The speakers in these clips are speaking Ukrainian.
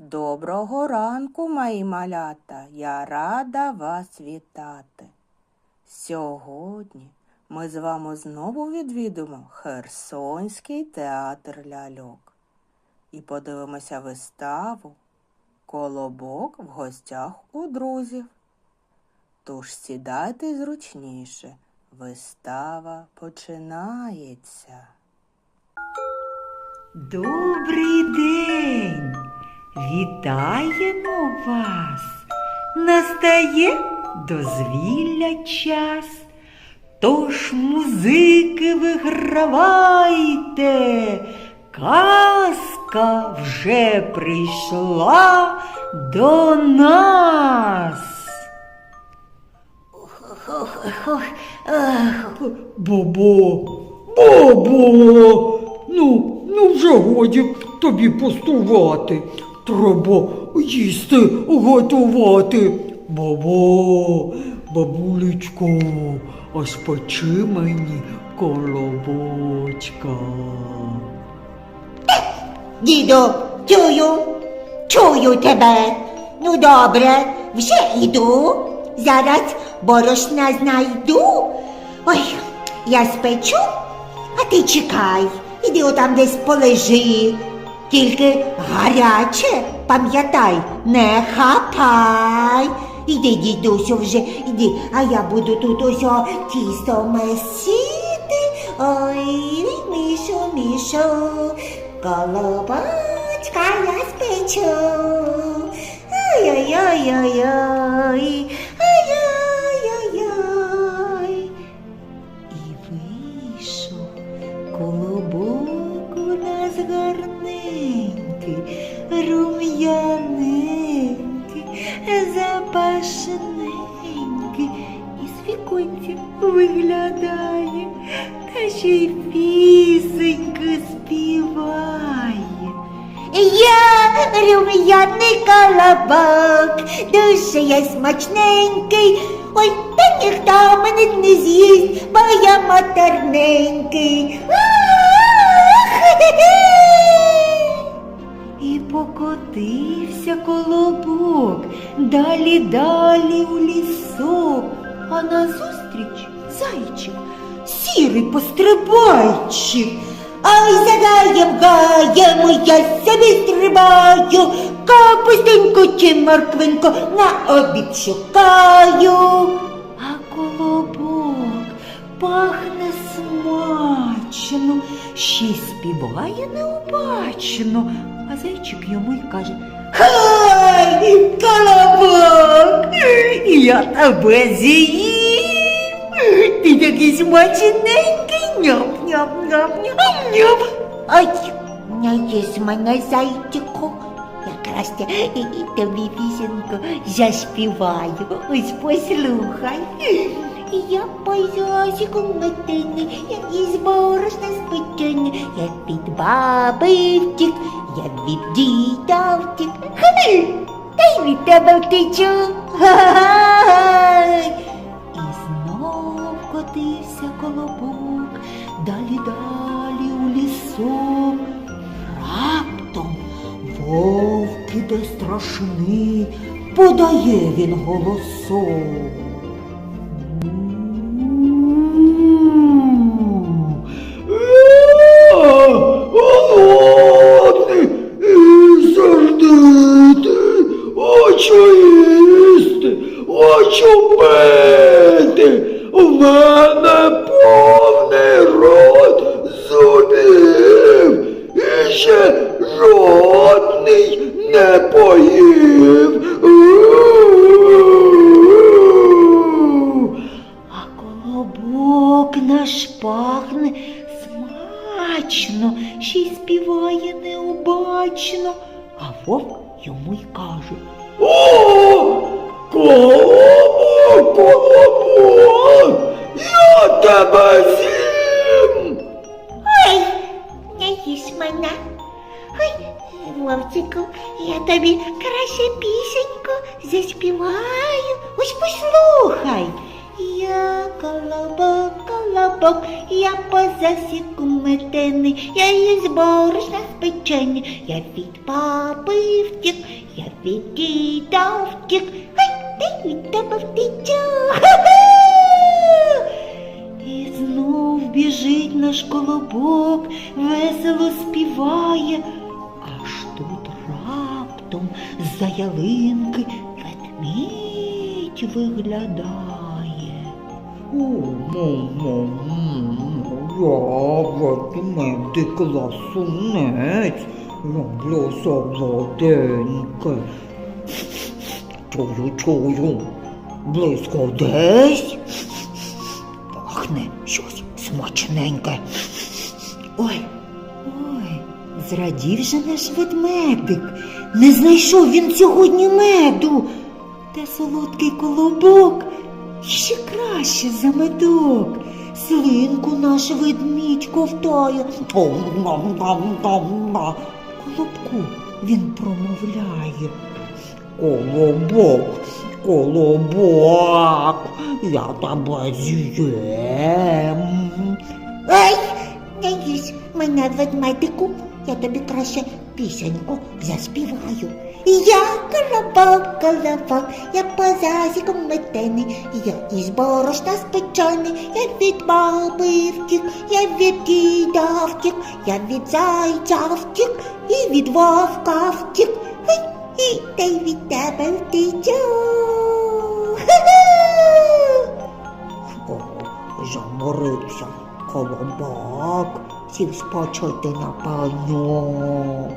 Доброго ранку, мої малята. Я рада вас вітати. Сьогодні ми з вами знову відвідуємо Херсонський театр ляльок і подивимося виставу Колобок в гостях у друзів. Тож сідайте зручніше. Вистава починається. Добрий день! Вітаємо вас! Настає дозвілля час. Тож музики вигравайте, казка вже прийшла до нас. Бобо, бобо, ну, ну вже годі тобі пустувати. Треба їсти готувати. Бобо, бабулечко, а спечи мені колобочка. Діду, чую, чую тебе. Ну добре, вже йду. Зараз борошна знайду. Ой, я спечу, а ти чекай. Іди отам десь полежи. Тільки гаряче, пам'ятай, не хапай. Іди, дідусю, вже, іди, а я буду тут ось тісто месіти. Ой, мішу, мішу, колобочка я спечу. Ой-ой-ой-ой-ой, запашненький, із віконця виглядає, та ще й пісеньку співає. Я рум'яний колобок, дуже я смачненький. Ой, та ніхто мене не з'їсть, бо я матерненький. Далі далі у лісок, а назустріч зайчик, сірий пострибайчик. Ой, за гаєм, я собі стрибаю, капустинку чи морквинку на обід шукаю. А колобок пахне смачно, ще співає необачно, а зайчик йому й каже Хай, колобок, я тебе з'їм, ти такий смачненький, ням-ням-ням-ням-ням. Ой, не їсть мене зайчику. Якраз я і, і тобі пісеньку заспіваю. Ось послухай. Я по зосіку метений, я із борошна спечений, я від баби втік, я від діда втік. Хи, Та й від тебе втечу. І знов котився колобок, далі далі у лісок. Раптом вовк іде страшний, подає він голосок. В мене повний рот зубів, і ще жодний не поїв. А колобок наш пахне смачно, ще й співає необачно, а вовк йому й каже. О, колобок, колобок, я тебе з'їм. Ой, не їж мене. Ой, вовчику, я тобі краще пісеньку заспіваю. Ось послухай. Я колобок, колобок, я по засіку метений, я із борошна спечений, я від папи втік, я від діда втік, ти тебе втечу. І знов біжить наш колобок, весело співає, аж тут раптом з-за ялинки ведмідь виглядає. О-мо-мо, я ведмедик ласунець, люблю солоденьке. Чую, чую, близько десь. Пахне щось смачненьке. Ой, ой, зрадів же наш ведмедик. Не знайшов він сьогодні меду. Та солодкий колобок ще краще за медок. Слинку наш ведмідь ковтає. Колобку він промовляє. Колобок, колобок, я тебе з'їм. Ей, не їсть мене ведмедику, я тобі краще пісеньку заспіваю. Я колобок, колобок, я по засіком метений, я із борошна спечений, я від баби втік, я від діда втік, я від зайця втік, і від вовка втік, Ой, і й від тебе втічу. О, заморився колобок, сів спочити на паньок,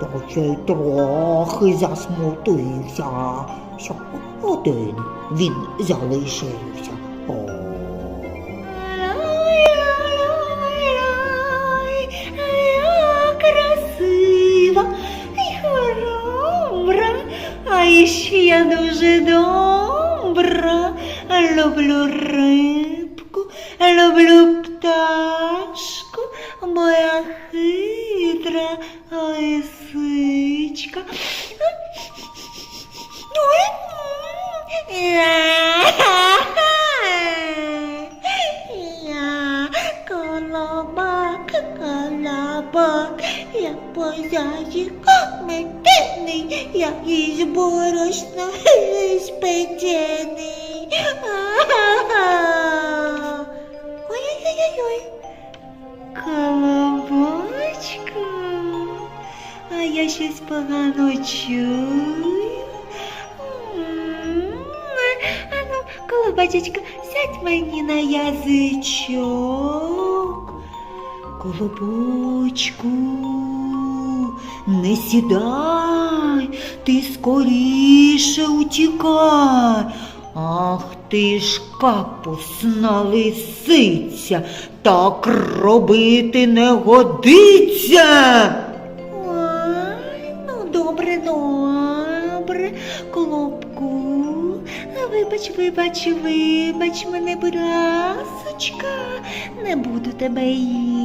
та ще трохи засмутився, що один він залишився. А ще я дуже добра. Люблю рибку, люблю пташку, моя хитра лисичка. Колобок, колобок, я позаїк метений, я із борошна спечений. Ой-ой-ой-ой. Колобочку, а я щось погано чую. М, Ану, колобачечка, сядь мені на язичок. Колобочку, не сідай, ти скоріше утікай. Ах ти ж капусна лисиця, так робити не годиться. Ой, ну добре, добре, колобку. Вибач, вибач, вибач мене, будь ласочка, не буду тебе їсти.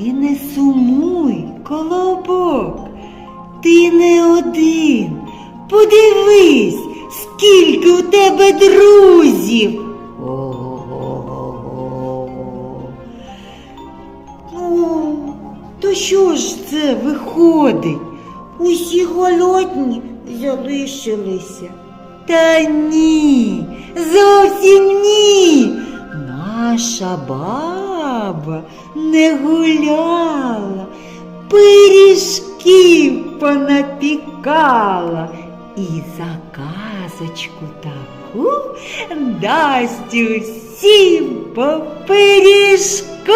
Ти не сумуй, колобок, ти не один. Подивись, скільки у тебе друзів. Ну, то що ж це виходить? Усі голодні залишилися. Та ні, зовсім ні. Наша баба не гуляла, пиріжків понапікала і заказочку таку дасть усім по пиріжку.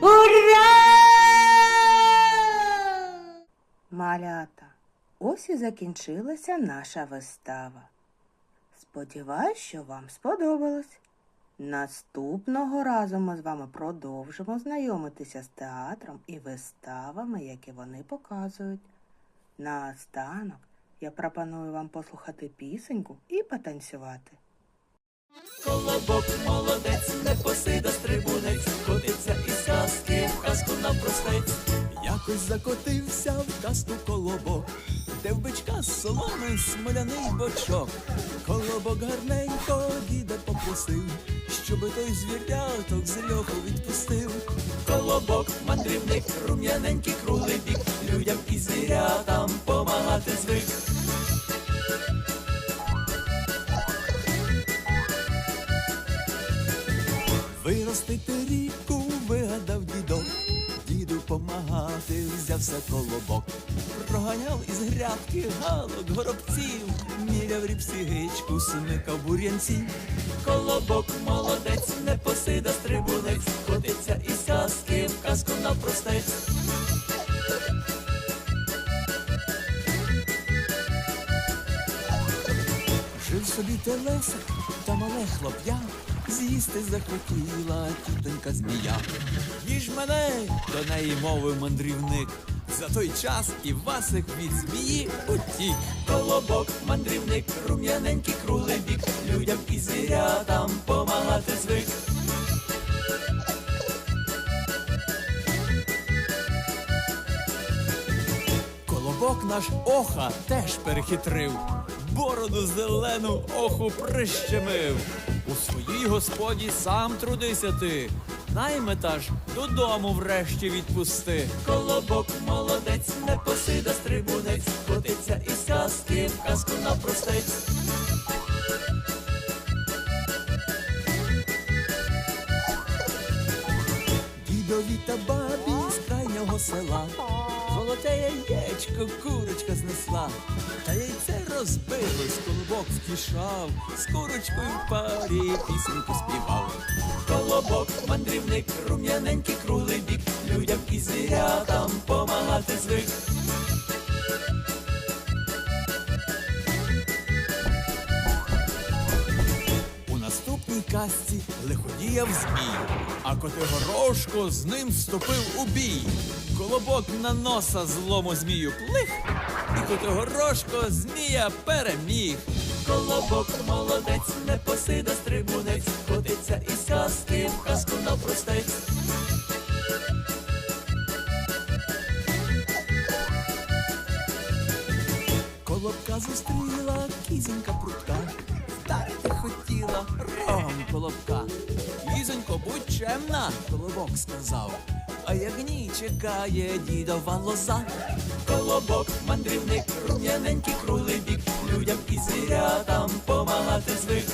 Ура! Малята, ось і закінчилася наша вистава. Сподіваюсь, що вам сподобалось. Наступного разу ми з вами продовжимо знайомитися з театром і виставами, які вони показують. Наостанок я пропоную вам послухати пісеньку і потанцювати. Колобок молодець, непосида стрибунець, котиться із казки в казку нам простець. Якось закотився в казку колобок, де в бичка соломи смоляний бочок. Колобок гарненько діда попросив, щоби той звіряток з льоху відпустив. Колобок, мандрівник, рум'яненький круглий бік, людям і звірятам помагати звик. Виростити ріку вигадав дідок, діду помагати взявся колобок. Проганяв із грядки галок горобців, міряв ріпсі гичку, смикав бур'янців. Колобок молодець, не посида стрибунець, котиться із казки в казку напростець. Жив собі телесик та мале хлоп'я, з'їсти захотіла тітонька змія. Їж мене, до неї мовив мандрівник. За той час і Васик від змії утік. Колобок, мандрівник, рум'яненький круглий бік, людям і звірятам помагати звик. Колобок наш оха теж перехитрив, бороду зелену оху прищемив. У своїй господі сам трудися ти, наймета ж додому врешті відпусти. Колобок молодець, не посида стрибунець, котиться із казки в казку напростець. Дідові та бабі з крайнього села. Золоте яєчко курочка знесла, та яйце розбилось, колобок втішав, з курочкою в парі пісеньку співав. Колобок, мандрівник, рум'яненький круглий бік, людям і звірятам помагати звик. Казці лиходіяв змій, а Котигорошко з ним вступив у бій. Колобок на носа злому змію плих, і Котигорошко змія переміг. Колобок молодець, не посида стрибунець, котиться із казки в казку напростець. Колобка зустріла кізонька прутка, вдарити хотіла колобка. Кізонько, будь чемна, колобок сказав. А як ні чекає дідова лоза. Колобок, мандрівник, рум'яненький круглий бік, людям і звірятам помагати звик.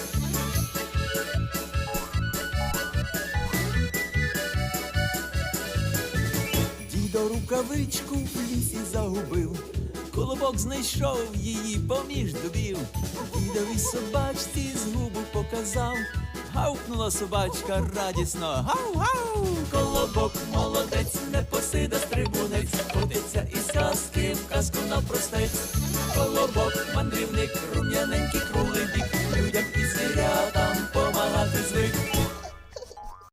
Дідо рукавичку в лісі загубив, колобок знайшов її поміж дубів. Дідовій собачці згубу показав, гавкнула собачка радісно. Гав-гав! Колобок, молодець, не посида стрибунець, Котиться із казки в казку напростець. Колобок, мандрівник, рум'яненький крулик, людям і звірятам помагати звик.